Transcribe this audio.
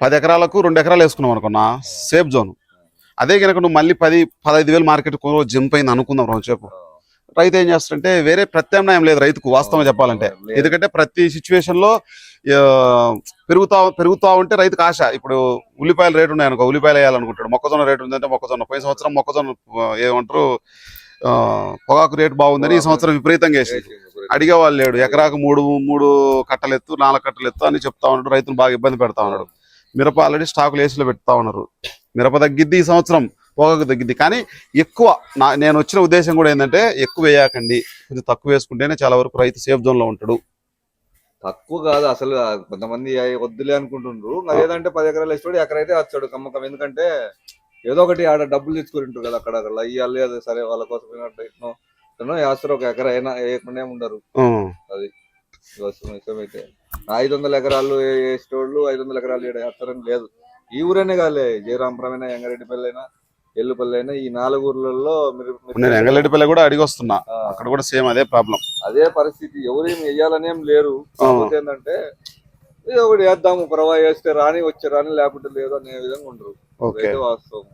పది ఎకరాలకు రెండు ఎకరాలు వేసుకున్నాం అనుకున్నా. Safe zone. అదే కనుక నువ్వు మళ్ళీ పది పదహైదు వేలు మార్కెట్ జంప్ అయింది అనుకుందాం రోజుసేపు రైతు ఏం చేస్తాడంటే వేరే ప్రత్యామ్నాయం లేదు రైతుకు వాస్తవం చెప్పాలంటే. ఎందుకంటే ప్రతి సిచ్యువేషన్లో పెరుగుతా పెరుగుతా ఉంటే రైతుకు ఆశ. ఇప్పుడు ఉల్లిపాయల రేటు ఉన్నాయి అనుకో ఉల్లిపాయలు వేయాలనుకుంటాడు. మొక్కజొన్న రేటు ఉందంటే మొక్కజొన్న. పోయిన సంవత్సరం మొక్కజొన్న ఏమంటారు ఆ, పొగాకు రేటు బాగుందని ఈ సంవత్సరం విపరీతంగా వేసింది అడిగే వాళ్ళు లేడు ఎకరాకు మూడు మూడు కట్టలు ఎత్తు నాలుగు కట్టలు ఎత్తు అని చెప్తా ఉన్నాడు. రైతును బాగా ఇబ్బంది పెడతా ఉన్నాడు. మిరప ఆల్రెడీ స్టాకులు ఏసీలో పెడతా ఉన్నారు మిరప తగ్గిద్ది ఈ సంవత్సరం పొగకు తగ్గిద్ది కానీ ఎక్కువ నా నేను వచ్చిన ఉద్దేశం కూడా ఏంటంటే ఎక్కువ వేయకండి కొంచెం తక్కువ వేసుకుంటేనే చాలా వరకు రైతు సేఫ్ జోన్లో ఉంటాడు తక్కువ కాదు అసలు కొంతమంది అయ్యి వద్దులే అనుకుంటుండ్రు మరి ఏదంటే పది ఎకరాలు వేస్తాడు ఎకర వచ్చాడు కమ్మకం ఎందుకంటే ఏదో ఒకటి ఆడ డబ్బులు తెచ్చుకుంటారు కదా అక్కడ అక్కడ అయ్యాలి అదే సరే వాళ్ళ కోసం ఏమంటే వేస్తారు ఒక ఎకర అయినా వేయకుండా ఉండరు అది విషయం అయితే ఐదు వందల ఎకరాలు వేసేటోళ్ళు ఐదు వందల ఎకరాలు వేస్తారని లేదు. ఈ ఊరనే కాలే జయరాంపురమైనా ఎంగారెడ్డిపల్లి అయినా ఎల్లుపల్లి అయినా ఈ నాలుగు ఊర్లలో మీరు నేను ఎంగళరెడ్డిపల్లి కూడా అడిగి వస్తున్నా. అక్కడ కూడా సేమ్ అదే ప్రాబ్లం. అదే పరిస్థితి. ఎవరేం వెయ్యాలని ఏం లేరు. కాకపోతే ఏంటంటే ఏదో ఒకటి వేద్దాము పర్వా వేస్తే రాని వచ్చే రాని లేకపోతే లేదు అనే విధంగా ఉండరు. ఓకే. వాస్తవం.